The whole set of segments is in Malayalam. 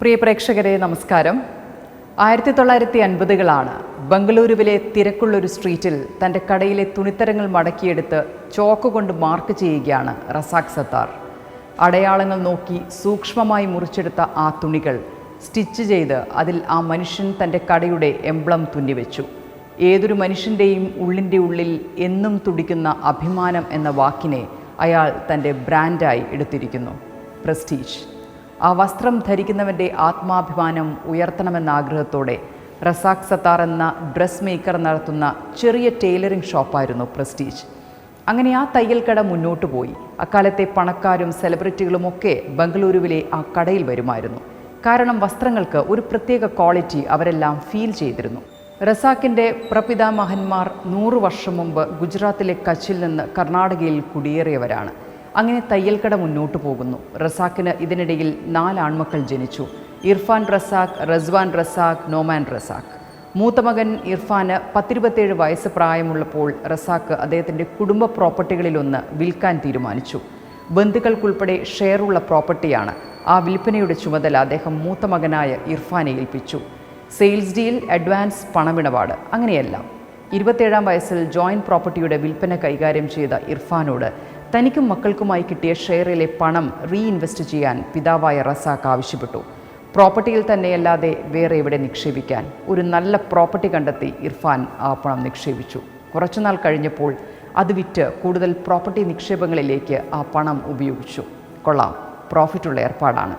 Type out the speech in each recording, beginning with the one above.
പ്രിയ പ്രേക്ഷകരെ നമസ്കാരം. ആയിരത്തി തൊള്ളായിരത്തി അൻപതുകളാണ് ബംഗളൂരുവിലെ തിരക്കുള്ളൊരു സ്ട്രീറ്റിൽ തന്റെ കടയിലെ തുണിത്തരങ്ങൾ മടക്കിയെടുത്ത് ചോക്ക് കൊണ്ട് മാർക്ക് ചെയ്യുകയാണ് റസാഖ് സത്താർ. അടയാളങ്ങൾ നോക്കി സൂക്ഷ്മമായി മുറിച്ചെടുത്ത ആ തുണികൾ സ്റ്റിച്ച് ചെയ്ത് അതിൽ ആ മനുഷ്യൻ തന്റെ കടയുടെ എംബ്ലം തുന്നിവെച്ചു. ഏതൊരു മനുഷ്യന്റെയും ഉള്ളിന്റെ ഉള്ളിൽ എന്നും തുടിക്കുന്ന അഭിമാനം എന്ന വാക്കിനെ അയാൾ തന്റെ ബ്രാൻഡായി എടുത്തിരിക്കുന്നു. പ്രസ്റ്റീജ്. ആ വസ്ത്രം ധരിക്കുന്നവന്റെ ആത്മാഭിമാനം ഉയർത്തണമെന്ന ആഗ്രഹത്തോടെ റസാഖ് സത്താർ എന്ന ഡ്രസ് മേക്കർ നടത്തുന്ന ചെറിയ ടൈലറിംഗ് ഷോപ്പായിരുന്നു പ്രസ്റ്റീജ്. അങ്ങനെ ആ തയ്യൽ കട മുന്നോട്ട് പോയി. അക്കാലത്തെ പണക്കാരും സെലിബ്രിറ്റികളും ഒക്കെ ബംഗളൂരുവിലെ ആ കടയിൽ വരുമായിരുന്നു. കാരണം വസ്ത്രങ്ങൾക്ക് ഒരു പ്രത്യേക ക്വാളിറ്റി അവരെല്ലാം ഫീൽ ചെയ്തിരുന്നു. റസാക്കിന്റെ പ്രപിതാമഹന്മാർ നൂറ് വർഷം മുമ്പ് ഗുജറാത്തിലെ കച്ചിൽ നിന്ന് കർണാടകയിൽ കുടിയേറിയവരാണ്. അങ്ങനെ തയ്യൽക്കട മുന്നോട്ട് പോകുന്നു. റസാക്കിന് ഇതിനിടയിൽ നാല് ആൺമക്കൾ ജനിച്ചു. ഇർഫാൻ റസാഖ് റസ്വാൻ റസാഖ് നോമാൻ റസാഖ്. മൂത്ത മകൻ ഇർഫാന് പത്തിരുപത്തേഴ് വയസ്സ് പ്രായമുള്ളപ്പോൾ റസാഖ് അദ്ദേഹത്തിന്റെ കുടുംബ പ്രോപ്പർട്ടികളിലൊന്ന് വിൽക്കാൻ തീരുമാനിച്ചു. ബന്ധുക്കൾക്കുൾപ്പെടെ ഷെയറുള്ള പ്രോപ്പർട്ടിയാണ് ആ വിൽപ്പനയുടെ ചുമതല അദ്ദേഹം മൂത്ത മകനായ ഇർഫാനെ ഏൽപ്പിച്ചു. സെയിൽസ് ഡീൽ അഡ്വാൻസ് പണമിടപാട് അങ്ങനെയെല്ലാം. ഇരുപത്തേഴാം വയസ്സിൽ ജോയിന്റ് പ്രോപ്പർട്ടിയുടെ വിൽപ്പന കൈകാര്യം ചെയ്ത ഇർഫാനോട് തനിക്കും മക്കൾക്കുമായി കിട്ടിയ ഷെയറിലെ പണം റീഇൻവെസ്റ്റ് ചെയ്യാൻ പിതാവായ റസാഖ് ആവശ്യപ്പെട്ടു. പ്രോപ്പർട്ടിയിൽ തന്നെയല്ലാതെ വേറെ എവിടെ നിക്ഷേപിക്കാൻ ഒരു നല്ല പ്രോപ്പർട്ടി കണ്ടെത്തി ഇർഫാൻ ആ പണം നിക്ഷേപിച്ചു. കുറച്ചുനാൾ കഴിഞ്ഞപ്പോൾ അത് വിറ്റ് കൂടുതൽ പ്രോപ്പർട്ടി നിക്ഷേപങ്ങളിലേക്ക് ആ പണം ഉപയോഗിച്ചു. കൊള്ളാം പ്രോഫിറ്റുള്ള ഏർപ്പാടാണ്.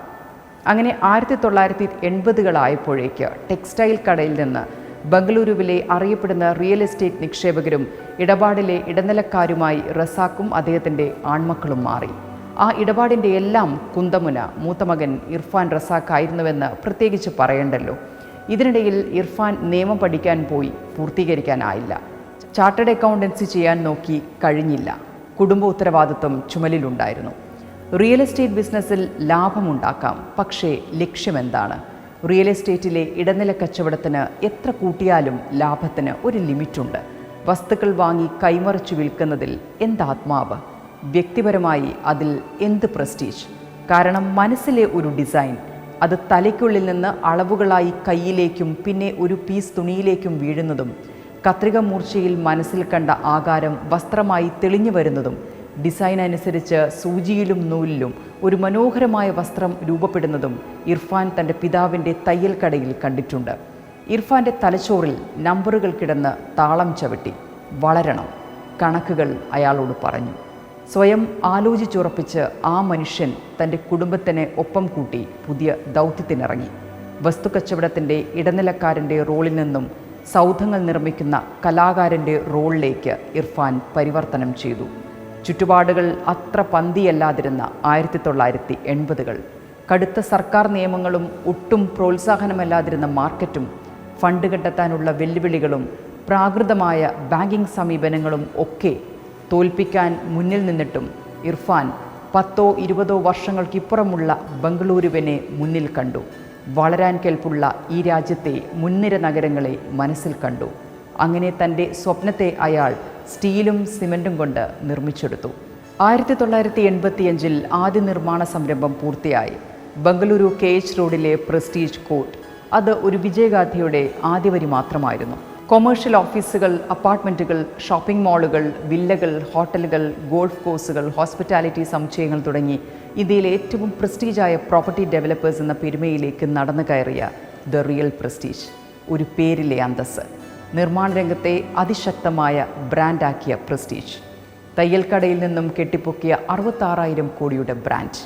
അങ്ങനെ ആയിരത്തി തൊള്ളായിരത്തി എൺപതുകളായപ്പോഴേക്ക് ടെക്സ്റ്റൈൽ കടയിൽ നിന്ന് ബംഗളൂരുവിലെ അറിയപ്പെടുന്ന റിയൽ എസ്റ്റേറ്റ് നിക്ഷേപകരും ഇടപാടിലെ ഇടനിലക്കാരുമായി റസാക്കും അദ്ദേഹത്തിന്റെ ആൺമക്കളും മാറി. ആ ഇടപാടിന്റെ എല്ലാം കുന്തമുന മൂത്തമകൻ ഇർഫാൻ റസാഖ് ആയിരുന്നുവെന്ന് പ്രത്യേകിച്ച് പറയണ്ടല്ലോ. ഇതിനിടയിൽ ഇർഫാൻ നിയമം പഠിക്കാൻ പോയി പൂർത്തീകരിക്കാനായില്ല. ചാർട്ടേഡ് അക്കൗണ്ടൻസി ചെയ്യാൻ നോക്കി കഴിഞ്ഞില്ല. കുടുംബ ഉത്തരവാദിത്വം ചുമലിലുണ്ടായിരുന്നു. റിയൽ എസ്റ്റേറ്റ് ബിസിനസ്സിൽ ലാഭമുണ്ടാക്കാം പക്ഷേ ലക്ഷ്യമെന്താണ്? റിയൽ എസ്റ്റേറ്റിലെ ഇടനില കച്ചവടത്തിന് എത്ര കൂട്ടിയാലും ലാഭത്തിന് ഒരു ലിമിറ്റുണ്ട്. വസ്തുക്കൾ വാങ്ങി കൈമറിച്ചു വിൽക്കുന്നതിൽ എന്താത്മാവ്? വ്യക്തിപരമായി അതിൽ എന്ത് പ്രസ്റ്റീജ് കാരണം മനസ്സിലെ ഒരു ഡിസൈൻ അത് തലയ്ക്കുള്ളിൽ നിന്ന് അളവുകളായി കയ്യിലേക്കും പിന്നെ ഒരു പീസ് തുണിയിലേക്കും വീഴുന്നതും കത്രിക മൂർച്ചയിൽ മനസ്സിൽ കണ്ട ആകാരം വസ്ത്രമായി തെളിഞ്ഞു വരുന്നതും ഡിസൈൻ അനുസരിച്ച് സൂചിയിലും നൂലിലും ഒരു മനോഹരമായ വസ്ത്രം രൂപപ്പെടുന്നതും ഇർഫാൻ തന്റെ പിതാവിന്റെ തയ്യൽ കടയിൽ കണ്ടിട്ടുണ്ട്. ഇർഫാന്റെ തലച്ചോറിൽ നമ്പറുകൾ കിടന്ന് താളം ചവിട്ടി. വളരണം കണക്കുകൾ അയാളോട് പറഞ്ഞു. സ്വയം ആലോചിച്ചുറപ്പിച്ച് ആ മനുഷ്യൻ തന്റെ കുടുംബത്തിനെ ഒപ്പം കൂട്ടി പുതിയ ദൗത്യത്തിനിറങ്ങി. വസ്തുക്കച്ചവടത്തിന്റെ ഇടനിലക്കാരന്റെ റോളിൽ നിന്നും സൗധങ്ങൾ നിർമ്മിക്കുന്ന കലാകാരന്റെ റോളിലേക്ക് ഇർഫാൻ പരിവർത്തനം ചെയ്തു. ചുറ്റുപാടുകൾ അത്ര പന്തിയല്ലാതിരുന്ന ആയിരത്തി തൊള്ളായിരത്തി എൺപതുകൾ കടുത്ത സർക്കാർ നിയമങ്ങളും ഒട്ടും പ്രോത്സാഹനമല്ലാതിരുന്ന മാർക്കറ്റും ഫണ്ട് കണ്ടെത്താനുള്ള വെല്ലുവിളികളും പ്രാകൃതമായ ബാങ്കിംഗ് സമീപനങ്ങളും ഒക്കെ തോൽപ്പിക്കാൻ മുന്നിൽ നിന്നിട്ടും ഇർഫാൻ പത്തോ ഇരുപതോ വർഷങ്ങൾക്കിപ്പുറമുള്ള ബംഗളൂരുവിനെ മുന്നിൽ കണ്ടു. വളരാൻ കേൾപ്പുള്ള ഈ രാജ്യത്തെ മുൻനിര നഗരങ്ങളെ മനസ്സിൽ കണ്ടു. അങ്ങനെ തന്റെ സ്വപ്നത്തെ അയാൾ സ്റ്റീലും സിമന്റും കൊണ്ട് നിർമ്മിച്ചെടുത്തു. ആയിരത്തി തൊള്ളായിരത്തി എൺപത്തിയഞ്ചിൽ ആദ്യ നിർമ്മാണ സംരംഭം പൂർത്തിയായി. ബംഗളൂരു കെ എച്ച് റോഡിലെ പ്രസ്റ്റീജ് കോർട്ട് അത് ഒരു വിജയഗാഥയുടെ ആദ്യവരി മാത്രമായിരുന്നു. കൊമേഴ്ഷ്യൽ ഓഫീസുകൾ അപ്പാർട്ട്മെന്റുകൾ ഷോപ്പിംഗ് മാളുകൾ വില്ലകൾ ഹോട്ടലുകൾ ഗോൾഫ് കോഴ്സുകൾ ഹോസ്പിറ്റാലിറ്റി സമുച്ചയങ്ങൾ തുടങ്ങി ഇന്ത്യയിലെ ഏറ്റവും പ്രസ്റ്റീജായ പ്രോപ്പർട്ടി ഡെവലപ്പേഴ്സ് എന്ന പെരുമയിലേക്ക് നടന്നു കയറിയ ദ റിയൽ പ്രസ്റ്റീജ് ഒരു പേരിലെ അന്തസ്സ്. നിർമ്മാണ രംഗത്തെ അതിശക്തമായ ബ്രാൻഡാക്കിയ പ്രസ്റ്റീജ് തയ്യൽക്കടയിൽ നിന്നും കെട്ടിപ്പൊക്കിയ അറുപത്താറായിരം കോടിയുടെ ബ്രാൻഡ്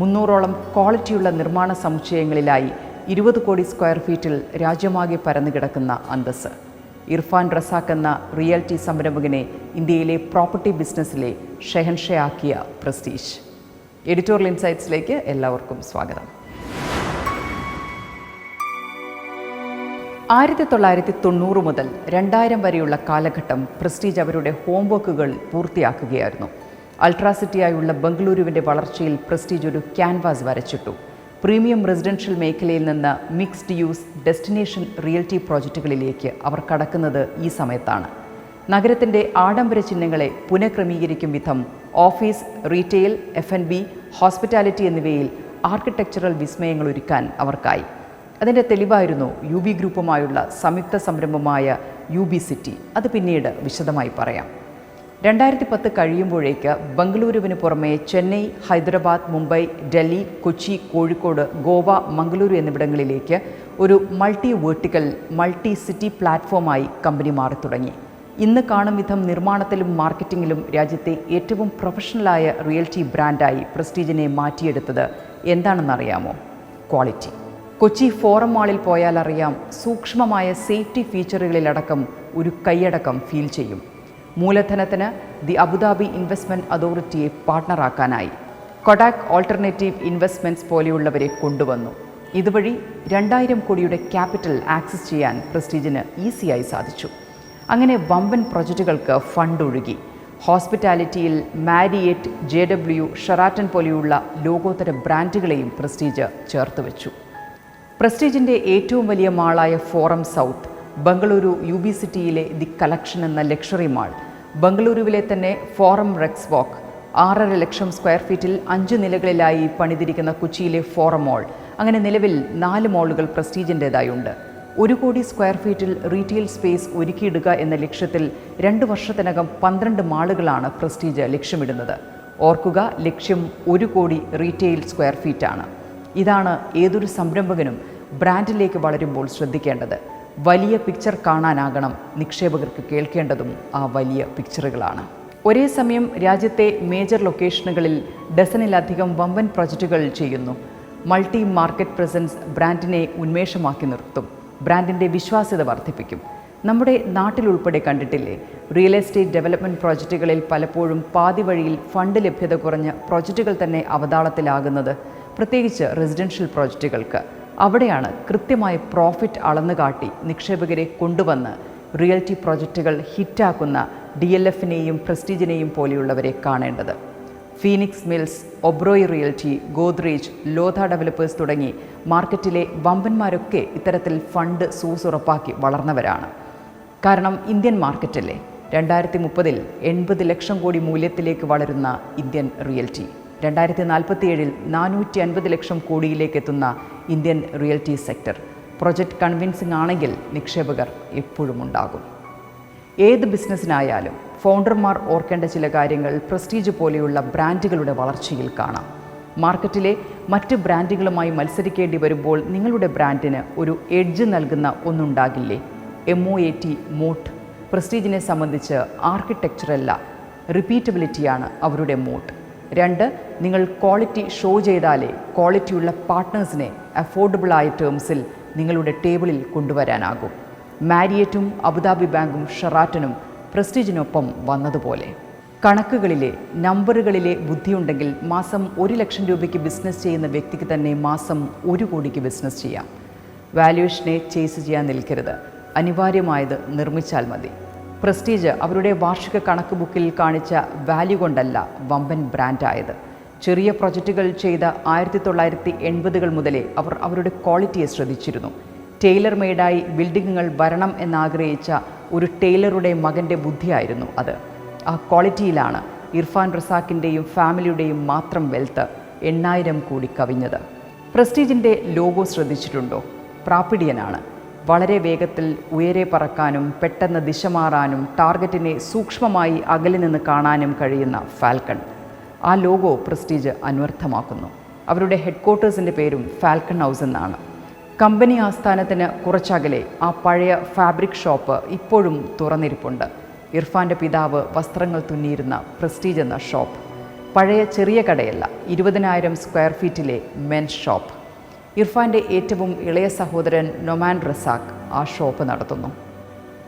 മുന്നൂറോളം ക്വാളിറ്റിയുള്ള നിർമ്മാണ സമുച്ചയങ്ങളിലായി ഇരുപത് കോടി സ്ക്വയർ ഫീറ്റിൽ രാജ്യമാകെ പരന്നു കിടക്കുന്ന അന്തസ്സ്. ഇർഫാൻ റസാഖ് എന്ന റിയാലിറ്റി സംരംഭകനെ ഇന്ത്യയിലെ പ്രോപ്പർട്ടി ബിസിനസ്സിലെ ഷെഹൻഷയാക്കിയ പ്രസ്റ്റീജ്. എഡിറ്റോറിയൽ ഇൻസൈറ്റ്സിലേക്ക് എല്ലാവർക്കും സ്വാഗതം. ആയിരത്തി തൊള്ളായിരത്തി തൊണ്ണൂറ് മുതൽ രണ്ടായിരം വരെയുള്ള കാലഘട്ടം പ്രസ്റ്റീജ് അവരുടെ ഹോംവർക്കുകൾ പൂർത്തിയാക്കുകയായിരുന്നു. അൾട്രാസിറ്റിയായുള്ള ബംഗളൂരുവിന്റെ വളർച്ചയിൽ പ്രസ്റ്റീജ് ഒരു ക്യാൻവാസ് വരച്ചിട്ടു. പ്രീമിയം റെസിഡൻഷ്യൽ മേഖലയിൽ നിന്ന് മിക്സ്ഡ് യൂസ് ഡെസ്റ്റിനേഷൻ റിയൽറ്റി പ്രോജക്റ്റുകളിലേക്ക് അവർ കടക്കുന്നത് ഈ സമയത്താണ്. നഗരത്തിന്റെ ആഡംബര ചിഹ്നങ്ങളെ പുനഃക്രമീകരിക്കും വിധം office retail F N B hospitality എന്നിവയിൽ ആർക്കിടെക്ചറൽ വിസ്മയങ്ങൾ ഒരുക്കാൻ അവർക്കായി. അതിന്റെ തെളിവായിരുന്നു യു ബി ഗ്രൂപ്പുമായുള്ള സംയുക്ത സംരംഭമായ യു ബി സിറ്റി. അത് പിന്നീട് വിശദമായി പറയാം. രണ്ടായിരത്തി പത്ത് കഴിയുമ്പോഴേക്ക് ബംഗളൂരുവിന് പുറമെ ചെന്നൈ ഹൈദരാബാദ് മുംബൈ ഡൽഹി കൊച്ചി കോഴിക്കോട് ഗോവ മംഗളൂരു എന്നിവിടങ്ങളിലേക്ക് ഒരു മൾട്ടി വേർട്ടിക്കൽ മൾട്ടി സിറ്റി പ്ലാറ്റ്ഫോമായി കമ്പനി മാറി തുടങ്ങി. ഇന്ന് കാണും വിധം നിർമ്മാണത്തിലും മാർക്കറ്റിംഗിലും രാജ്യത്തെ ഏറ്റവും പ്രൊഫഷണലായ റിയൽറ്റി ബ്രാൻഡായി പ്രസ്റ്റീജിനെ മാറ്റിയെടുത്തത് എന്താണെന്നറിയാമോ? ക്വാളിറ്റി. കൊച്ചി ഫോറം മാളിൽ പോയാൽ അറിയാം സൂക്ഷ്മമായ സേഫ്റ്റി ഫീച്ചറുകളിലടക്കം ഒരു കൈയടക്കം ഫീൽ ചെയ്യും. മൂലധനത്തിന് ദി അബുദാബി ഇൻവെസ്റ്റ്മെന്റ് അതോറിറ്റിയെ പാർട്ണറാക്കാനായി. കൊഡാക് ഓൾട്ടർനേറ്റീവ് ഇൻവെസ്റ്റ്മെന്റ്സ് പോലെയുള്ളവരെ കൊണ്ടുവന്നു. ഇതുവഴി രണ്ടായിരം കോടിയുടെ ക്യാപിറ്റൽ ആക്സസ് ചെയ്യാൻ പ്രസ്റ്റീജിന് ഈസിയായി സാധിച്ചു. അങ്ങനെ വമ്പൻ പ്രൊജക്റ്റുകൾക്ക് ഫണ്ട് ഒഴുകി ഹോസ്പിറ്റാലിറ്റിയിൽ മാരിയേറ്റ് ജെ ഡബ്ല്യു ഷെറാറ്റൻ പോലെയുള്ള ലോകോത്തര ബ്രാൻഡുകളെയും പ്രസ്റ്റീജ് ചേർത്ത് വെച്ചു. പ്രസ്റ്റീജിന്റെ ഏറ്റവും വലിയ മാളായ Forum South Bengaluru U B സിറ്റിയിലെ ദി കളക്ഷൻ എന്ന ലക്ഷറി മാൾ. ബംഗളൂരുവിലെ തന്നെ ഫോറം റെക്സ് വാക്ക്. ആറര ലക്ഷം സ്ക്വയർ ഫീറ്റിൽ അഞ്ച് നിലകളിലായി പണിതിരിക്കുന്ന കൊച്ചിയിലെ ഫോറം മോൾ. അങ്ങനെ നിലവിൽ നാല് മോളുകൾ പ്രസ്റ്റീജിന്റേതായുണ്ട്. ഒരു കോടി സ്ക്വയർ ഫീറ്റിൽ റീറ്റെയിൽ സ്പേസ് ഒരുക്കിയിടുക എന്ന ലക്ഷ്യത്തിൽ രണ്ട് വർഷത്തിനകം പന്ത്രണ്ട് മാളുകളാണ് പ്രസ്റ്റീജ് ലക്ഷ്യമിടുന്നത്. ഓർക്കുക ലക്ഷ്യം ഒരു കോടി റീറ്റെയിൽ സ്ക്വയർ ഫീറ്റാണ്. ഇതാണ് ഏതൊരു സംരംഭകനും ബ്രാൻഡിലേക്ക് വളരുമ്പോൾ ശ്രദ്ധിക്കേണ്ടത്. വലിയ പിക്ചർ കാണാനാകണം നിക്ഷേപകർക്ക് കേൾക്കേണ്ടതും ആ വലിയ പിക്ചറുകളാണ് ഒരേ സമയം രാജ്യത്തെ മേജർ ലൊക്കേഷനുകളിൽ ഡസനിലധികം വമ്പൻ പ്രൊജക്റ്റുകൾ ചെയ്യുന്നു. മൾട്ടി മാർക്കറ്റ് പ്രസൻസ് ബ്രാൻഡിനെ ഉന്മേഷമാക്കി നിർത്തും. ബ്രാൻഡിന്റെ വിശ്വാസ്യത വർദ്ധിപ്പിക്കും. നമ്മുടെ നാട്ടിലുൾപ്പെടെ കണ്ടിട്ടില്ലേ? റിയൽ എസ്റ്റേറ്റ് ഡെവലപ്മെന്റ് പ്രോജക്റ്റുകളിൽ പലപ്പോഴും പാതി വഴിയിൽ ഫണ്ട് ലഭ്യത കുറഞ്ഞ പ്രോജക്റ്റുകൾ തന്നെ അവതാളത്തിലാകുന്നത്. പ്രത്യേകിച്ച് റെസിഡൻഷ്യൽ പ്രോജക്റ്റുകൾക്ക് അവിടെയാണ് കൃത്യമായി പ്രോഫിറ്റ് അളന്നുകാട്ടി നിക്ഷേപകരെ കൊണ്ടുവന്ന് റിയൽറ്റി പ്രോജക്റ്റുകൾ ഹിറ്റാക്കുന്ന ഡി എൽ എഫിനെയും പ്രസ്റ്റീജിനെയും പോലെയുള്ളവരെ കാണേണ്ടത്. Phoenix Mills Oberoi realty Godrej Lodha developers തുടങ്ങി മാർക്കറ്റിലെ വമ്പന്മാരൊക്കെ ഇത്തരത്തിൽ ഫണ്ട് സൂസ് ഉറപ്പാക്കി വളർന്നവരാണ്. കാരണം ഇന്ത്യൻ മാർക്കറ്റല്ലേ രണ്ടായിരത്തി മുപ്പതിൽ എൺപത് ലക്ഷം കോടി മൂല്യത്തിലേക്ക് വളരുന്ന ഇന്ത്യൻ റിയൽറ്റി രണ്ടായിരത്തി നാൽപ്പത്തിയേഴിൽ നാനൂറ്റി അൻപത് ലക്ഷം കോടിയിലേക്ക് എത്തുന്ന Indian realty sector. Project convincing ആണെങ്കിൽ നിക്ഷേപകർ എപ്പോഴും ഉണ്ടാകും. ഏത് ബിസിനസ്സിനായാലും ഫൗണ്ടർമാർ ഓർക്കേണ്ട ചില കാര്യങ്ങൾ പ്രസ്റ്റീജ് പോലെയുള്ള ബ്രാൻഡുകളുടെ വളർച്ചയിൽ കാണാം. മാർക്കറ്റിലെ മറ്റ് ബ്രാൻഡുകളുമായി മത്സരിക്കേണ്ടി വരുമ്പോൾ നിങ്ങളുടെ ബ്രാൻഡിന് ഒരു എഡ്ജ് നൽകുന്ന ഒന്നുണ്ടാകില്ലേ? M O A T moat. പ്രസ്റ്റീജിനെ സംബന്ധിച്ച് ആർക്കിടെക്ചറല്ല റിപ്പീറ്റബിലിറ്റിയാണ് അവരുടെ മോട്ട്. രണ്ട് നിങ്ങൾ ക്വാളിറ്റി ഷോ ചെയ്താലേ ക്വാളിറ്റിയുള്ള പാർട്ട്നേഴ്സിനെ അഫോർഡബിളായ ടേംസിൽ നിങ്ങളുടെ ടേബിളിൽ കൊണ്ടുവരാനാകും. മാരിയറ്റും അബുദാബി ബാങ്കും ഷെറാറ്റനും പ്രസ്റ്റീജിനൊപ്പം വന്നതുപോലെ. കണക്കുകളിലെ നമ്പറുകളിലെ ബുദ്ധിയുണ്ടെങ്കിൽ മാസം ഒരു ലക്ഷം രൂപയ്ക്ക് ബിസിനസ് ചെയ്യുന്ന വ്യക്തിക്ക് തന്നെ മാസം ഒരു കോടിക്ക് ബിസിനസ് ചെയ്യാം. വാല്യുവേഷനെ ചേസ് ചെയ്യാൻ നിൽക്കരുത്. അനിവാര്യമായത് നിർമ്മിച്ചാൽ മതി. പ്രസ്റ്റീജ് അവരുടെ വാർഷിക കണക്ക് ബുക്കിൽ കാണിച്ച വാല്യൂ കൊണ്ടല്ല വമ്പൻ ബ്രാൻഡായത് ചെറിയ പ്രൊജക്റ്റുകൾ ചെയ്ത ആയിരത്തി തൊള്ളായിരത്തി എൺപതുകൾ മുതലേ അവർ അവരുടെ ക്വാളിറ്റിയെ ശ്രദ്ധിച്ചിരുന്നു. ടൈലർ മെയ്ഡായി ബിൽഡിങ്ങുകൾ വരണം എന്നാഗ്രഹിച്ച ഒരു ടൈലറുടെ മകന്റെ ബുദ്ധിയായിരുന്നു അത്. ആ ക്വാളിറ്റിയിലാണ് ഇർഫാൻ റസാക്കിന്റെയും ഫാമിലിയുടെയും മാത്രം വെൽത്ത് എണ്ണായിരം കോടി കവിഞ്ഞത്. പ്രസ്റ്റീജിന്റെ ലോഗോ ശ്രദ്ധിച്ചിട്ടുണ്ടോ? പ്രാപ്പിഡിയനാണ് വളരെ വേഗത്തിൽ ഉയരെ പറക്കാനും പെട്ടെന്ന് ദിശ മാറാനും ടാർഗറ്റിനെ സൂക്ഷ്മമായി അകലിൽ നിന്ന് കാണാനും കഴിയുന്ന ഫാൽക്കൺ. ആ ലോഗോ പ്രസ്റ്റീജ് അന്വർത്ഥമാക്കുന്നു. അവരുടെ ഹെഡ്ക്വാർട്ടേഴ്സിന്റെ പേരും ഫാൽക്കൺ ഹൗസ് എന്നാണ്. കമ്പനി ആസ്ഥാനത്തിന് കുറച്ചകലെ ആ പഴയ ഫാബ്രിക് ഷോപ്പ് ഇപ്പോഴും തുറന്നിരിപ്പുണ്ട്. ഇർഫാന്റെ പിതാവ് വസ്ത്രങ്ങൾ തുന്നിയിരുന്ന പ്രസ്റ്റീജ് എന്ന ഷോപ്പ്. പഴയ ചെറിയ കടയല്ല ഇരുപതിനായിരം സ്ക്വയർ ഫീറ്റിലെ മെൻസ് ഷോപ്പ്. ഇർഫാന്റെ ഏറ്റവും ഇളയ സഹോദരൻ നൊമാൻ റസാഖ് ആ ഷോപ്പ് നടത്തുന്നു.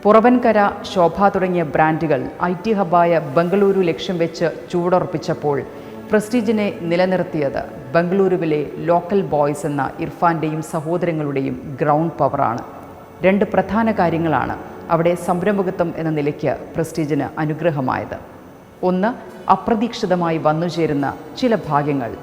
പുറവൻകര ശോഭ തുടങ്ങിയ ബ്രാൻഡുകൾ ഐ ടി ഹബായ ബംഗളൂരു ലക്ഷ്യം വെച്ച് ചൂടുറപ്പിച്ചപ്പോൾ പ്രസ്റ്റീജിനെ നിലനിർത്തിയത് ബംഗളൂരുവിലെ ലോക്കൽ ബോയ്സ് എന്ന ഇർഫാന്റെയും സഹോദരങ്ങളുടെയും ഗ്രൗണ്ട് പവറാണ്. രണ്ട് പ്രധാന കാര്യങ്ങളാണ് അവിടെ സംരംഭകത്വം എന്ന നിലയ്ക്ക് പ്രസ്റ്റീജിന് അനുഗ്രഹമായത്. ഒന്ന് അപ്രതീക്ഷിതമായി വന്നുചേരുന്ന ചില ഭാഗ്യങ്ങൾ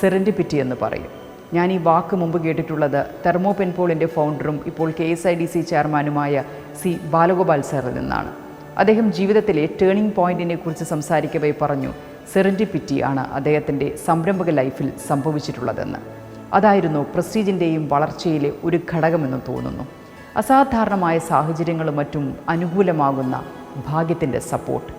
സെറൻഡിപ്പിറ്റി എന്ന് പറയും. ഞാൻ ഈ വാക്ക് മുമ്പ് കേട്ടിട്ടുള്ളത് തെർമോ പെൻപോളിന്റെ ഫൗണ്ടറും ഇപ്പോൾ K S I D C ചെയർമാനുമായ സി ബാലഗോപാൽ സാറിൽ നിന്നാണ്. അദ്ദേഹം ജീവിതത്തിലെ ടേണിംഗ് പോയിന്റിനെ കുറിച്ച് സംസാരിക്കവേ പറഞ്ഞു. സെറൻഡിപ്പിറ്റി ആണ് അദ്ദേഹത്തിന്റെ സംരംഭക ലൈഫിൽ സംഭവിച്ചിട്ടുള്ളതെന്ന്. അതായിരുന്നു പ്രസ്റ്റീജിന്റെയും വളർച്ചയിലെ ഒരു ഘടകമെന്ന് തോന്നുന്നു. അസാധാരണമായ സാഹചര്യങ്ങളും മറ്റും അനുകൂലമാകുന്ന ഭാഗ്യത്തിന്റെ സപ്പോർട്ട്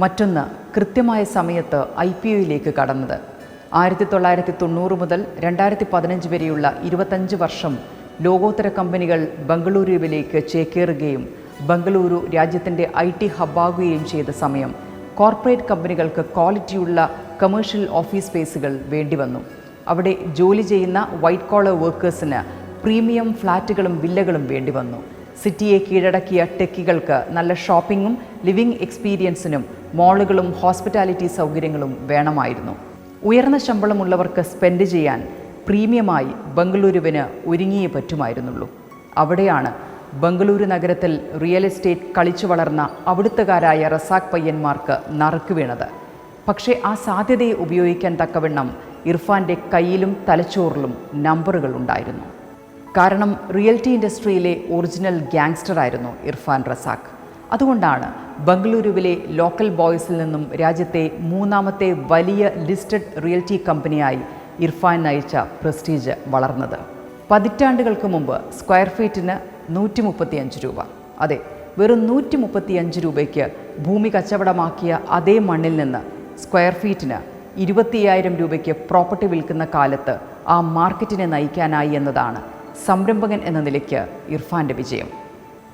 മറ്റൊന്ന് കൃത്യമായ സമയത്ത് ഐ പി ഒയിലേക്ക് കടന്നത്. ആയിരത്തി തൊള്ളായിരത്തി തൊണ്ണൂറ് മുതൽ രണ്ടായിരത്തി പതിനഞ്ച് വരെയുള്ള ഇരുപത്തഞ്ച് വർഷം ലോകോത്തര കമ്പനികൾ ബംഗളൂരുവിലേക്ക് ചേക്കേറുകയും ബംഗളൂരു രാജ്യത്തിന്റെ ഐ ടി ഹബ്ബാകുകയും ചെയ്ത സമയം കോർപ്പറേറ്റ് കമ്പനികൾക്ക് ക്വാളിറ്റിയുള്ള കമേഴ്ഷ്യൽ ഓഫീസ് സ്പേസുകൾ വേണ്ടി വന്നു അവിടെ ജോലി ചെയ്യുന്ന വൈറ്റ് കോളർ വർക്കേഴ്സിന് പ്രീമിയം ഫ്ലാറ്റുകളും വില്ലകളും വേണ്ടിവന്നു. സിറ്റിയെ കീഴടക്കിയ ടെക്കികൾക്ക് നല്ല ഷോപ്പിങ്ങും ലിവിംഗ് എക്സ്പീരിയൻസിനും മോളുകളും ഹോസ്പിറ്റാലിറ്റി സൗകര്യങ്ങളും വേണമായിരുന്നു. ഉയർന്ന ശമ്പളമുള്ളവർക്ക് സ്പെൻഡ് ചെയ്യാൻ പ്രീമിയമായി ബംഗളൂരുവിന് ഒരുങ്ങിയേ പറ്റുമായിരുന്നുള്ളൂ. അവിടെയാണ് ബംഗളൂരു നഗരത്തിൽ റിയൽ എസ്റ്റേറ്റ് കളിച്ചു വളർന്ന അവിടുത്തുകാരായ റസാഖ് പയ്യന്മാർക്ക് നറുക്ക് വീണത്. പക്ഷേ ആ സാധ്യതയെ ഉപയോഗിക്കാൻ തക്കവണ്ണം ഇർഫാന്റെ കയ്യിലും തലച്ചോറിലും നമ്പറുകൾ ഉണ്ടായിരുന്നു. കാരണം റിയൽറ്റി ഇൻഡസ്ട്രിയിലെ ഒറിജിനൽ ഗ്യാങ്സ്റ്ററായിരുന്നു ഇർഫാൻ റസാഖ്. അതുകൊണ്ടാണ് ബംഗളൂരുവിലെ ലോക്കൽ ബോയ്സിൽ നിന്നും രാജ്യത്തെ മൂന്നാമത്തെ വലിയ ലിസ്റ്റഡ് റിയൽറ്റി കമ്പനിയായി ഇർഫാൻ നയിച്ച പ്രസ്റ്റീജ് വളർന്നത്. പതിറ്റാണ്ടുകൾക്ക് മുമ്പ് സ്ക്വയർ ഫീറ്റിന് നൂറ്റി മുപ്പത്തിയഞ്ച് രൂപ. അതെ വെറും നൂറ്റി മുപ്പത്തിയഞ്ച് രൂപയ്ക്ക് ഭൂമി കച്ചവടമാക്കിയ അതേ മണ്ണിൽ നിന്ന് സ്ക്വയർ ഫീറ്റിന് ഇരുപത്തിയായിരം രൂപയ്ക്ക് പ്രോപ്പർട്ടി വിൽക്കുന്ന കാലത്ത് ആ മാർക്കറ്റിനെ നയിക്കാനായി എന്നതാണ് സംരംഭകൻ എന്ന നിലയ്ക്ക് ഇർഫാന്റെ വിജയം.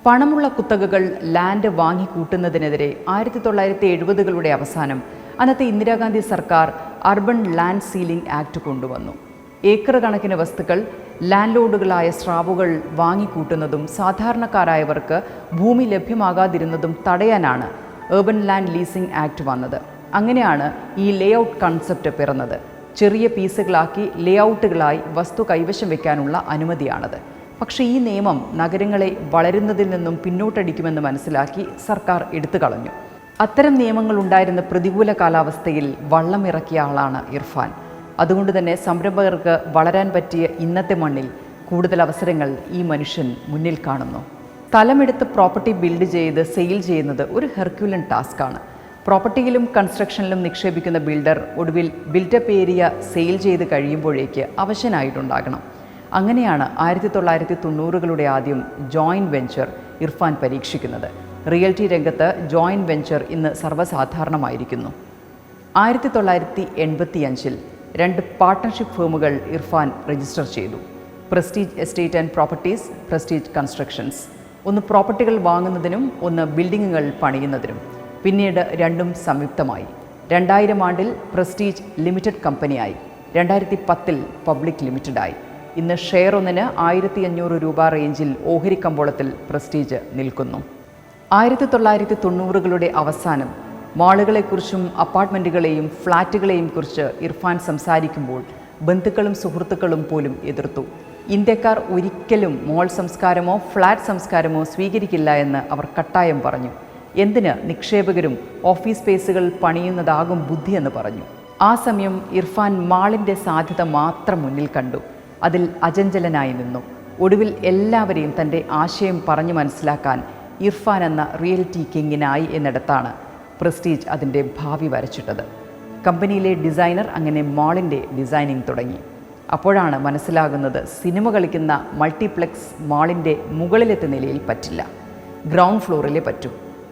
പണമുള്ള കുത്തകകൾ ലാൻഡ് വാങ്ങിക്കൂട്ടുന്നതിനെതിരെ ആയിരത്തി തൊള്ളായിരത്തി എഴുപതുകളുടെ അവസാനം അന്നത്തെ ഇന്ദിരാഗാന്ധി സർക്കാർ അർബൻ ലാൻഡ് സീലിംഗ് ആക്ട് കൊണ്ടുവന്നു. ഏക്കർ കണക്കിന് വസ്തുക്കൾ ലാൻഡ് ലോഡുകളായ സ്രാവുകൾ വാങ്ങിക്കൂട്ടുന്നതും സാധാരണക്കാരായവർക്ക് ഭൂമി ലഭ്യമാകാതിരുന്നതും തടയാനാണ് ഏർബൻ ലാൻഡ് ലീസിംഗ് ആക്ട് വന്നത്. അങ്ങനെയാണ് ഈ ലേ ഔട്ട് കൺസെപ്റ്റ് പിറന്നത്. ചെറിയ പീസുകളാക്കി ലേ ഔട്ടുകളായി വസ്തു കൈവശം വയ്ക്കാനുള്ള അനുമതിയാണത്. പക്ഷേ ഈ നിയമം നഗരങ്ങളെ വളരുന്നതിൽ നിന്നും പിന്നോട്ടടിക്കുമെന്ന് മനസ്സിലാക്കി സർക്കാർ എടുത്തു കളഞ്ഞു. അത്തരം നിയമങ്ങൾ ഉണ്ടായിരുന്ന പ്രതികൂല കാലാവസ്ഥയിൽ വള്ളം ഇറക്കിയ ആളാണ് ഇർഫാൻ. അതുകൊണ്ട് തന്നെ സംരംഭകർക്ക് വളരാൻ പറ്റിയ ഇന്നത്തെ മണ്ണിൽ കൂടുതൽ അവസരങ്ങൾ ഈ മനുഷ്യൻ മുന്നിൽ കാണുന്നു. സ്ഥലമെടുത്ത് പ്രോപ്പർട്ടി ബിൽഡ് ചെയ്ത് സെയിൽ ചെയ്യുന്നത് ഒരു ഹെർക്യുലൻ ടാസ്ക്കാണ്. പ്രോപ്പർട്ടിയിലും കൺസ്ട്രക്ഷനിലും നിക്ഷേപിക്കുന്ന ബിൽഡർ ഒടുവിൽ ബിൽഡപ്പ് ഏരിയ സെയിൽ ചെയ്ത് കഴിയുമ്പോഴേക്ക് അവശനായിട്ടുണ്ടാകണം. അങ്ങനെയാണ് ആയിരത്തി തൊള്ളായിരത്തി തൊണ്ണൂറുകളുടെ ആദ്യം ജോയിന്റ് വെഞ്ചർ ഇർഫാൻ പരീക്ഷിക്കുന്നത്. റിയൽറ്റി രംഗത്ത് ജോയിന്റ് വെഞ്ചർ ഇന്ന് സർവസാധാരണമായിരിക്കുന്നു. ആയിരത്തി തൊള്ളായിരത്തി എൺപത്തി അഞ്ചിൽ രണ്ട് പാർട്ട്ണർഷിപ്പ് ഫേമുകൾ ഇർഫാൻ രജിസ്റ്റർ ചെയ്തു. Prestige Estate and Properties Prestige Constructions. ഒന്ന് പ്രോപ്പർട്ടികൾ വാങ്ങുന്നതിനും ഒന്ന് ബിൽഡിങ്ങുകൾ പണിയുന്നതിനും. പിന്നീട് രണ്ടും സംയുക്തമായി. രണ്ടായിരം ആണ്ടിൽ പ്രസ്റ്റീജ് ലിമിറ്റഡ് കമ്പനിയായി. രണ്ടായിരത്തി പത്തിൽ പബ്ലിക് ലിമിറ്റഡായി. ഇന്ന് ഷെയർ ഒന്നിന് ആയിരത്തി അഞ്ഞൂറ് രൂപ റേഞ്ചിൽ ഓഹരി കമ്പോളത്തിൽ പ്രസ്റ്റീജ് നിൽക്കുന്നു. ആയിരത്തി തൊള്ളായിരത്തി തൊണ്ണൂറുകളുടെ അവസാനം മാളുകളെക്കുറിച്ചും അപ്പാർട്ട്മെന്റുകളെയും ഫ്ലാറ്റുകളെയും കുറിച്ച് ഇർഫാൻ സംസാരിക്കുമ്പോൾ ബന്ധുക്കളും സുഹൃത്തുക്കളും പോലും എതിർത്തു. ഇന്ത്യക്കാർ ഒരിക്കലും മോൾ സംസ്കാരമോ ഫ്ലാറ്റ് സംസ്കാരമോ സ്വീകരിക്കില്ല എന്ന് അവർ കട്ടായം പറഞ്ഞു. എന്തിന് നിക്ഷേപകരും ഓഫീസ് സ്പേസുകൾ പണിയുന്നതാകും ബുദ്ധിയെന്ന് പറഞ്ഞു. ആ സമയം ഇർഫാൻ മാളിന്റെ സാധ്യത മാത്രം മുന്നിൽ കണ്ടു. അതിൽ അചഞ്ചലനായി നിന്നു. ഒടുവിൽ എല്ലാവരെയും തന്റെ ആശയം പറഞ്ഞു മനസ്സിലാക്കാൻ ഇർഫാൻ എന്ന റിയൽറ്റി കിങ്ങിനായി എന്നിടത്താണ് പ്രസ്റ്റീജ് അതിന്റെ ഭാവി വരച്ചിട്ടത്. കമ്പനിയിലെ ഡിസൈനർ അങ്ങനെ മാളിന്റെ ഡിസൈനിങ് തുടങ്ങി. അപ്പോഴാണ് മനസ്സിലാകുന്നത് സിനിമ കളിക്കുന്ന മൾട്ടിപ്ലെക്സ് മാളിന്റെ മുകളിലെത്തെ നിലയിൽ പറ്റില്ല. ഗ്രൗണ്ട് ഫ്ലോറിലേ പറ്റൂ.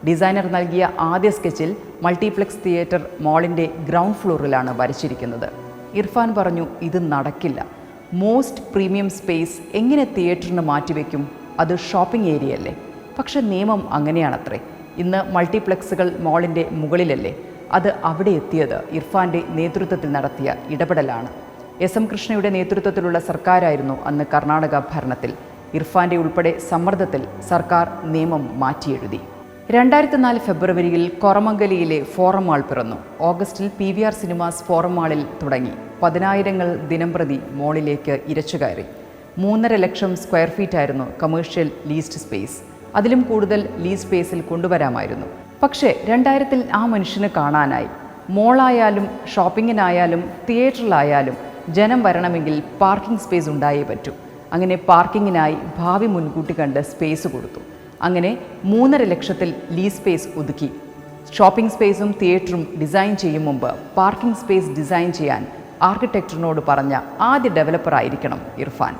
ഡിസൈനർ നൽകിയ ആദ്യ സ്കെച്ചിൽ മൾട്ടിപ്ലെക്സ് തിയേറ്റർ മാളിന്റെ ഗ്രൗണ്ട് ഫ്ലോറിലാണ് വരച്ചിരിക്കുന്നത്. ഇർഫാൻ പറഞ്ഞു ഇത് നടക്കില്ല. മോസ്റ്റ് പ്രീമിയം സ്പേസ് എങ്ങനെ തിയേറ്ററിന് മാറ്റിവെക്കും? അത് ഷോപ്പിംഗ് ഏരിയ അല്ലേ? പക്ഷെ നിയമം അങ്ങനെയാണത്രേ. ഇന്ന് മൾട്ടിപ്ലക്സുകൾ മോളിന്റെ മുകളിലല്ലേ? അത് അവിടെ എത്തിയത് ഇർഫാന്റെ നേതൃത്വത്തിൽ നടത്തിയ ഇടപെടലാണ്. എസ് എം കൃഷ്ണയുടെ നേതൃത്വത്തിലുള്ള സർക്കാരായിരുന്നു അന്ന് കർണാടക ഭരണത്തിൽ. ഇർഫാന്റെ ഉൾപ്പെടെ സമ്മർദ്ദത്തിൽ സർക്കാർ നിയമം മാറ്റിയെഴുതി. രണ്ടായിരത്തി നാല് ഫെബ്രുവരിയിൽ കൊറമംഗലിയിലെ ഫോറം മാൾ പിറന്നു. ഓഗസ്റ്റിൽ P V R cinemas Forum മാളിൽ തുടങ്ങി. പതിനായിരങ്ങൾ ദിനംപ്രതി മോളിലേക്ക് ഇരച്ചു കയറി. മൂന്നര ലക്ഷം സ്ക്വയർ ഫീറ്റ് ആയിരുന്നു കമേഴ്ഷ്യൽ ലീസ്റ്റ് സ്പേസ്. അതിലും കൂടുതൽ ലീസ് സ്പേസിൽ കൊണ്ടുവരാമായിരുന്നു. പക്ഷേ രണ്ടായിരത്തിൽ ആ മനുഷ്യന് കാണാനായി. മോളായാലും ഷോപ്പിങ്ങിനായാലും തിയേറ്ററിലായാലും ജനം വരണമെങ്കിൽ പാർക്കിംഗ് സ്പേസ് ഉണ്ടായേ പറ്റൂ. അങ്ങനെ പാർക്കിങ്ങിനായി ഭാവി മുൻകൂട്ടി കണ്ട് സ്പേസ് കൊടുത്തു. അങ്ങനെ മൂന്നര ലക്ഷത്തിൽ ലീസ് സ്പേസ് ഒതുക്കി. ഷോപ്പിംഗ് സ്പേസും തിയേറ്ററും ഡിസൈൻ ചെയ്യും മുമ്പ് പാർക്കിംഗ് സ്പേസ് ഡിസൈൻ ചെയ്യാൻ ആർക്കിടെക്ചറിനോട് പറഞ്ഞ ആദ്യ ഡെവലപ്പർ ആയിരിക്കണം ഇർഫാൻ.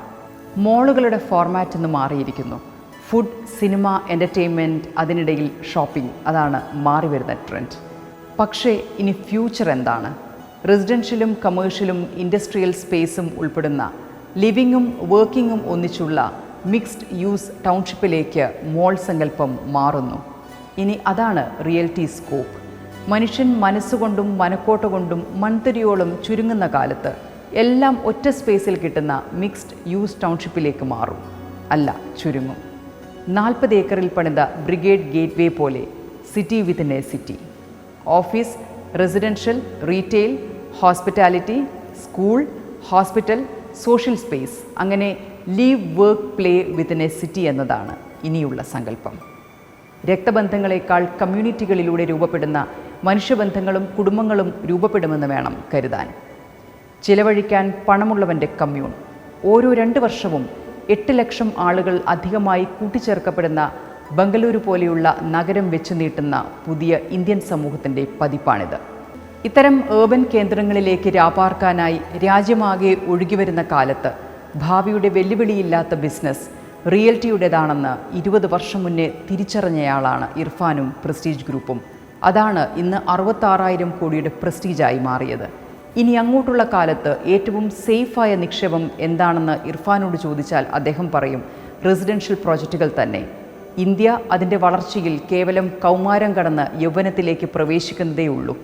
മോളുകളുടെ ഫോർമാറ്റ് ഇന്ന് മാറിയിരിക്കുന്നു. ഫുഡ് സിനിമ എന്റർടൈൻമെന്റ് അതിനിടയിൽ ഷോപ്പിംഗ് അതാണ് മാറി വരുന്ന ട്രെൻഡ് പക്ഷേ ഇനി ഫ്യൂച്ചർ എന്താണ്? റെസിഡൻഷ്യലും കമേഴ്ഷ്യലും ഇൻഡസ്ട്രിയൽ സ്പേസും ഉൾപ്പെടുന്ന ലിവിങ്ങും വർക്കിങ്ങും ഒന്നിച്ചുള്ള മിക്സ്ഡ് യൂസ് ടൗൺഷിപ്പിലേക്ക് മോൾ സങ്കല്പം മാറുന്നു. ഇനി അതാണ് റിയൽറ്റി സ്കോപ്പ്. മനുഷ്യൻ മനസ്സുകൊണ്ടും മനക്കോട്ട കൊണ്ടും മൺതിരിയോളം ചുരുങ്ങുന്ന കാലത്ത് എല്ലാം ഒറ്റ സ്പേസിൽ കിട്ടുന്ന മിക്സ്ഡ് യൂസ് ടൗൺഷിപ്പിലേക്ക് മാറും. അല്ല ചുരുങ്ങും. നാൽപ്പത് ഏക്കറിൽ പണിത ബ്രിഗേഡ് ഗേറ്റ്വേ പോലെ city with a city. Office residential retail hospitality school hospital social space അങ്ങനെ live work play with a city എന്നതാണ് ഇനിയുള്ള സങ്കല്പം. രക്തബന്ധങ്ങളെക്കാൾ കമ്മ്യൂണിറ്റികളിലൂടെ രൂപപ്പെടുന്ന മനുഷ്യബന്ധങ്ങളും കുടുംബങ്ങളും രൂപപ്പെടുമെന്ന് വേണം കരുതാൻ. ചിലവഴിക്കാൻ പണമുള്ളവന്റെ കമ്മ്യൂൺ ഓരോ രണ്ട് വർഷവും എട്ട് ലക്ഷം ആളുകൾ അധികമായി കൂട്ടിച്ചേർക്കപ്പെടുന്ന ബംഗളൂരു പോലെയുള്ള നഗരം വെച്ചു നീട്ടുന്ന പുതിയ ഇന്ത്യൻ സമൂഹത്തിന്റെ പതിപ്പാണിത്. ഇത്തരം ഏർബൻ കേന്ദ്രങ്ങളിലേക്ക് രാപാർക്കാനായി രാജ്യമാകെ ഒഴുകിവരുന്ന കാലത്ത് ഭാവിയുടെ വെല്ലുവിളിയില്ലാത്ത ബിസിനസ് റിയൽറ്റിയുടേതാണെന്ന് ഇരുപത് വർഷം മുന്നേ തിരിച്ചറിഞ്ഞയാളാണ് ഇർഫാനും പ്രസ്റ്റീജ് ഗ്രൂപ്പും. അതാണ് ഇന്ന് അറുപത്താറായിരം കോടിയുടെ പ്രസ്റ്റീജായി മാറിയത്. ഇനി അങ്ങോട്ടുള്ള കാലത്ത് ഏറ്റവും സേഫായ നിക്ഷേപം എന്താണെന്ന് ഇർഫാനോട് ചോദിച്ചാൽ അദ്ദേഹം പറയും റെസിഡൻഷ്യൽ പ്രോജക്റ്റുകൾ തന്നെ. ഇന്ത്യ അതിന്റെ വളർച്ചയിൽ കേവലം കൗമാരം കടന്ന് യൗവനത്തിലേക്ക് പ്രവേശിക്കുന്നതേയുള്ളൂ.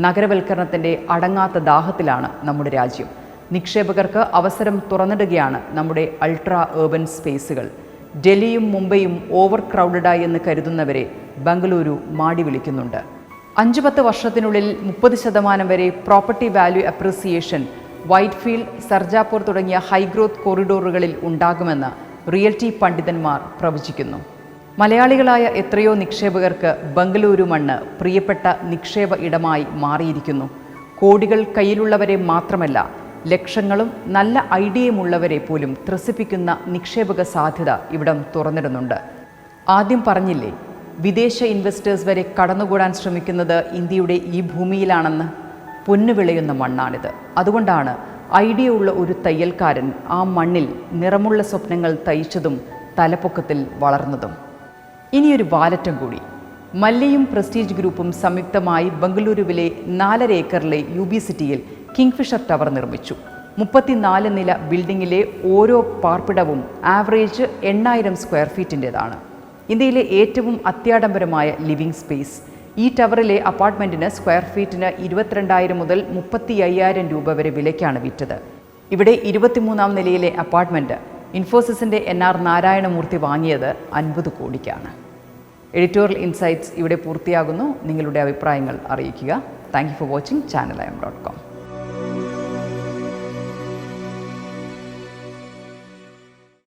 നഗരവൽക്കരണത്തിന്റെ അടങ്ങാത്ത ദാഹത്തിലാണ് നമ്മുടെ രാജ്യം. നിക്ഷേപകർക്ക് അവസരം തുറന്നിടുകയാണ് നമ്മുടെ അൾട്രാ ഏർബൻ സ്പേസുകൾ. ഡൽഹിയും മുംബൈയും ഓവർ ക്രൗഡഡായി എന്ന് കരുതുന്നവരെ ബംഗളൂരു മാടി വിളിക്കുന്നുണ്ട്. അഞ്ച് പത്ത് വർഷത്തിനുള്ളിൽ മുപ്പത് ശതമാനം വരെ property value appreciation Whitefield Sarjapur തുടങ്ങിയ ഹൈഗ്രോത്ത് കോറിഡോറുകളിൽ ഉണ്ടാകുമെന്ന് റിയൽറ്റി പണ്ഡിതന്മാർ പ്രവചിക്കുന്നു. മലയാളികളായ എത്രയോ നിക്ഷേപകർക്ക് ബംഗളൂരു മണ്ണ് പ്രിയപ്പെട്ട നിക്ഷേപ ഇടമായി മാറിയിരിക്കുന്നു. കോടികൾ കയ്യിലുള്ളവരെ മാത്രമല്ല ലക്ഷങ്ങളും നല്ല ഐഡിയയുമുള്ളവരെ പോലും ത്രസിപ്പിക്കുന്ന നിക്ഷേപക സാധ്യത ഇവിടം തുറന്നിടുന്നുണ്ട്. ആദ്യം പറഞ്ഞില്ലേ വിദേശ ഇൻവെസ്റ്റേഴ്സ് വരെ കടന്നുകൂടാൻ ശ്രമിക്കുന്നത് ഇന്ത്യയുടെ ഈ ഭൂമിയിലാണെന്ന്? പൊന്നു വിളയുന്ന മണ്ണാണിത്. അതുകൊണ്ടാണ് ഐഡിയ ഉള്ള ഒരു തയ്യൽക്കാരൻ ആ മണ്ണിൽ നിറമുള്ള സ്വപ്നങ്ങൾ തയ്ച്ചതും തലപ്പൊക്കത്തിൽ വളർന്നതും. ഇനിയൊരു വാലറ്റം കൂടി. മല്ലിയും പ്രസ്റ്റീജ് ഗ്രൂപ്പും സംയുക്തമായി ബംഗളൂരുവിലെ നാലര ഏക്കറിലെ യു ബി സിറ്റിയിൽ കിങ്ഫിഷർ ടവർ നിർമ്മിച്ചു. മുപ്പത്തിനാല് നില ബിൽഡിങ്ങിലെ ഓരോ പാർപ്പിടവും ആവറേജ് എണ്ണായിരം സ്ക്വയർ ഫീറ്റിന്റെതാണ്. ഇന്ത്യയിലെ ഏറ്റവും അത്യാഡംബരമായ ലിവിംഗ് സ്പേസ്. ഈ ടവറിലെ അപ്പാർട്ട്മെന്റിന് സ്ക്വയർ ഫീറ്റിന് ഇരുപത്തിരണ്ടായിരം മുതൽ മുപ്പത്തി അയ്യായിരം രൂപ വരെ വിലയ്ക്കാണ് വിറ്റത്. ഇവിടെ ഇരുപത്തിമൂന്നാം നിലയിലെ അപ്പാർട്ട്മെന്റ് ഇൻഫോസിസിന്റെ എൻ ആർ നാരായണമൂർത്തി വാങ്ങിയത് അൻപത് കോടിക്കാണ്. എഡിറ്റോറിയൽ ഇൻസൈറ്റ്സ് ഇവിടെ പൂർത്തിയാകുന്നു. നിങ്ങളുടെ അഭിപ്രായങ്ങൾ അറിയിക്കുക. Thank you for watching. Channel I M dot com.